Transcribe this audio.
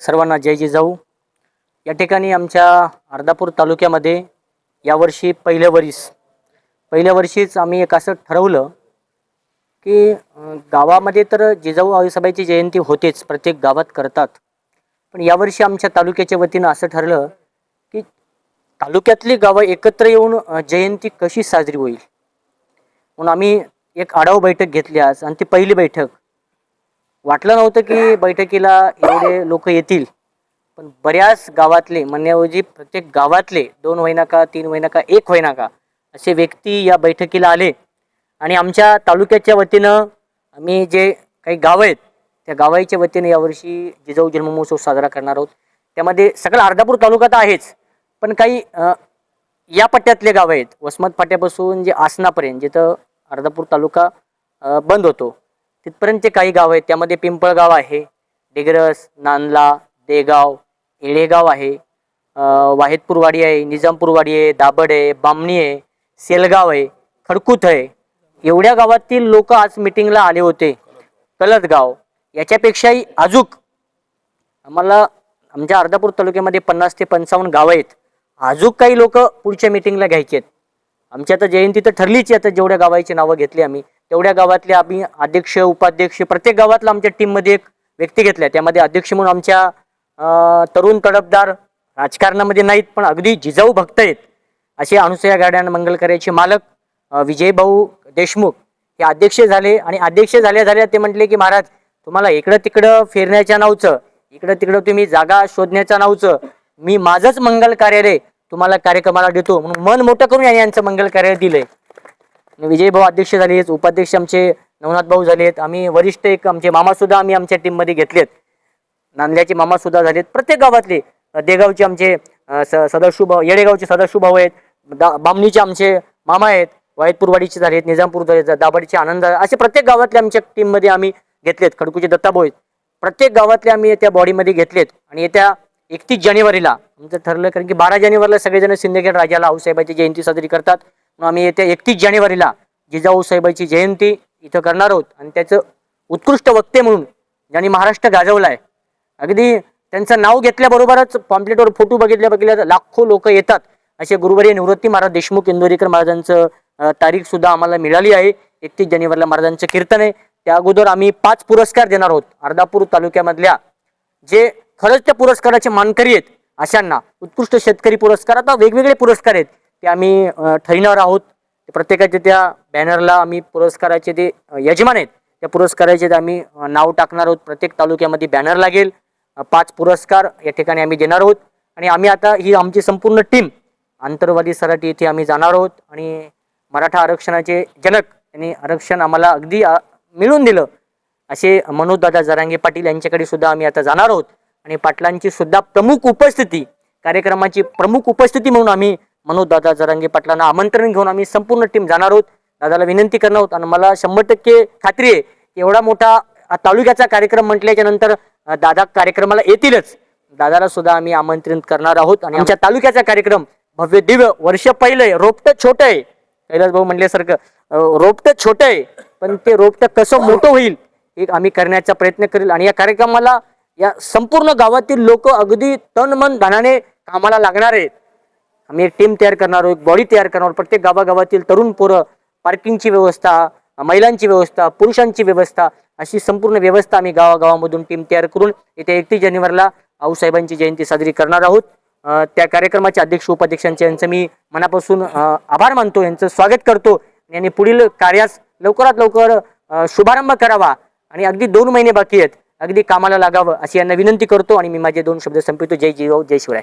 सर्वांना जय जिजाऊ या ठिकाणी आमच्या अर्धापूर तालुक्यामध्ये यावर्षी पहिल्या वरीस पहिल्या वर्षीच आम्ही एक असं ठरवलं की गावामध्ये तर जिजाऊ आईसाहेबाची जयंती होतेच प्रत्येक गावात करतात. पण यावर्षी आमच्या तालुक्याच्या वतीनं असं ठरलं की तालुक्यातली गावं एकत्र येऊन जयंती कशी साजरी होईल? म्हणून आम्ही एक आढावा बैठक घेतली आज आणि ती पहिली बैठक वाटलं नव्हतं की बैठकीला एवढे लोक येतील पण बऱ्याच गावातले म्हणण्याऐवजी प्रत्येक गावातले दोन होईना का तीन होईना का एक होईना का असे व्यक्ती या बैठकीला आले. आणि आमच्या तालुक्याच्या वतीनं आम्ही जे काही गावं आहेत त्या गावाच्या वतीनं यावर्षी जिजाऊ जन्ममहोत्सव साजरा करणार आहोत. त्यामध्ये सगळा अर्धापूर तालुका तर आहेच पण काही या पट्ट्यातले गावं आहेत वसमत फाट्यापासून जे आसनापर्यंत जिथं अर्धापूर तालुका बंद होतो तिथपर्यंतचे काही गाव आहेत. त्यामध्ये पिंपळगाव आहे डिग्रस नांदला देगाव येळेगाव आहे वाहेदपूरवाडी आहे निजामपूरवाडी आहे दाबड आहे बामणी आहे सेलगाव आहे खडकूत आहे. एवढ्या गावातील लोक आज मिटिंगला आले होते. कलतगाव याच्यापेक्षाही अजूक आम्हाला आमच्या अर्धापूर तालुक्यामध्ये पन्नास ते पंचावन्न गावं आहेत. अजूक काही लोक पुढच्या मिटिंगला घ्यायचे आहेत आमची आता जयंती तर ठरलीच आहे. आता जेवढ्या गावाची नावं घेतली आम्ही तेवढ्या गावातले आम्ही अध्यक्ष उपाध्यक्ष प्रत्येक गावातला आमच्या टीममध्ये एक व्यक्ती घेतल्या त्यामध्ये अध्यक्ष म्हणून आमच्या तरुण तडफदार राजकारणामध्ये नाहीत पण अगदी जिजाऊ भक्त आहेत. असे अनुसया गाड्यानं मंगलकार्याचे मालक विजयभाऊ देशमुख हे अध्यक्ष झाले आणि अध्यक्ष झाल्या झाल्या ते म्हटले की महाराज तुम्हाला इकडं तिकडं फिरण्याच्या नावचं इकडं तिकडं तुम्ही जागा शोधण्याच्या नावचं मी माझंच मंगल कार्यालय तुम्हाला कार्यक्रमाला देतो. म्हणून मन मोठं करून यांनी यांचं मंगल कार्यालय दिलंय. विजय भाऊ अध्यक्ष झाले आहेत उपाध्यक्ष आमचे नवनाथ भाऊ झाले आहेत आम्ही वरिष्ठ एक आमचे मामा सुद्धा आम्ही आमच्या टीममध्ये घेतलेत. नांदल्याचे मामा सुद्धा झालेत. प्रत्येक गावातले देगावचे आमचे स- सदाशिव भाऊ येडेगावचे सदाशिव भाऊ आहेत दा बामणीचे आमचे मामा आहेत वाईतपूरवाडीचे झालेत निजामपूर झाले दाभाडीचे आनंद असे प्रत्येक गावातले आमच्या टीममध्ये आम्ही घेतलेत. खडकूचे दत्ताभाऊ आहेत. प्रत्येक गावातले आम्ही त्या बॉडीमध्ये घेतलेत. आणि येत्या एकतीस जानेवारीला आमचं ठरलं कारण की बारा जानेवारीला सगळेजण सिंदखेड राजाला आऊसाहेबाची जयंती साजरी करतात. आम्ही येत्या एकतीस जानेवारीला जिजाऊ साहेबाची जयंती इथं करणार आहोत. आणि त्याचं उत्कृष्ट वक्ते म्हणून ज्यांनी महाराष्ट्र गाजवलाय अगदी त्यांचं नाव घेतल्याबरोबरच पॉम्पलेटवर फोटो बघितल्या बघितल्या तर लाखो लोक येतात. असे गुरुवारी निवृत्ती महाराज देशमुख इंदोरीकर महाराजांचं तारीखसुद्धा तारीख सुद्धा आम्हाला मिळाली आहे. एकतीस जानेवारीला महाराजांचं कीर्तन आहे. त्या अगोदर आम्ही पाच पुरस्कार देणार आहोत. अर्धापूर तालुक्यामधल्या जे खरंच त्या पुरस्काराचे मानकरी आहेत अशांना उत्कृष्ट शेतकरी पुरस्कार आता वेगवेगळे पुरस्कार आहेत. ते आम्ही ठरणार आहोत. प्रत्येकाच्या त्या बॅनरला आम्ही पुरस्काराचे ते यजमान आहेत. त्या पुरस्काराचे ते आम्ही नाव टाकणार आहोत. प्रत्येक तालुक्यामध्ये बॅनर लागेल. पाच पुरस्कार या ठिकाणी आम्ही देणार आहोत. आणि आम्ही आता ही आमची संपूर्ण टीम आंतरवादी सराटी येथे आम्ही जाणार आहोत. आणि मराठा आरक्षणाचे जनक यांनी आरक्षण आम्हाला अगदी मिळून दिलं. असे मनोजदादा जरांगे पाटील यांच्याकडे सुद्धा आम्ही आता जाणार आहोत. आणि पाटलांची सुद्धा प्रमुख उपस्थिती कार्यक्रमाची प्रमुख उपस्थिती म्हणून आम्ही मनोजदादा जरांगे पाटलांना आमंत्रण घेऊन आम्ही संपूर्ण टीम जाणार आहोत. दादाला विनंती करणार आहोत आणि मला शंभर टक्के खात्री आहे एवढा मोठा तालुक्याचा कार्यक्रम म्हटल्याच्या नंतर दादा कार्यक्रमाला येतीलच. दादाला सुद्धा आम्ही आमंत्रित करणार आहोत आणि आमच्या तालुक्याचा कार्यक्रम भव्य दिव्य वर्ष पहिलंय रोपटं छोटं आहे. कैलास भाऊ म्हणल्यासारखं रोपट रोपटं छोटं आहे पण ते रोपटं कसं मोठं होईल एक आम्ही करण्याचा प्रयत्न करेल आणि या कार्यक्रमाला या संपूर्ण गावातील लोक अगदी तन मन धनाने कामाला लागणार आहेत. आम्ही एक टीम तयार करणार आहोत एक बॉडी तयार करणार आहोत. प्रत्येक गावागावातील तरुण पोरं पार्किंगची व्यवस्था महिलांची व्यवस्था पुरुषांची व्यवस्था अशी संपूर्ण व्यवस्था आम्ही गावागावामधून टीम तयार करून येत्या एकतीस जानेवारीला आऊसाहेबांची जयंती साजरी करणार आहोत. त्या कार्यक्रमाचे अध्यक्ष उपाध्यक्षांचे यांचं मी मनापासून आभार मानतो. यांचं स्वागत करतो. यांनी पुढील कार्यास लवकरात लवकर शुभारंभ करावा. आणि अगदी दोन महिने बाकी आहेत. अगदी कामाला लागावं अशी यांना विनंती करतो आणि मी माझे दोन शब्द संपवतो. जय जीव जय शिवराय.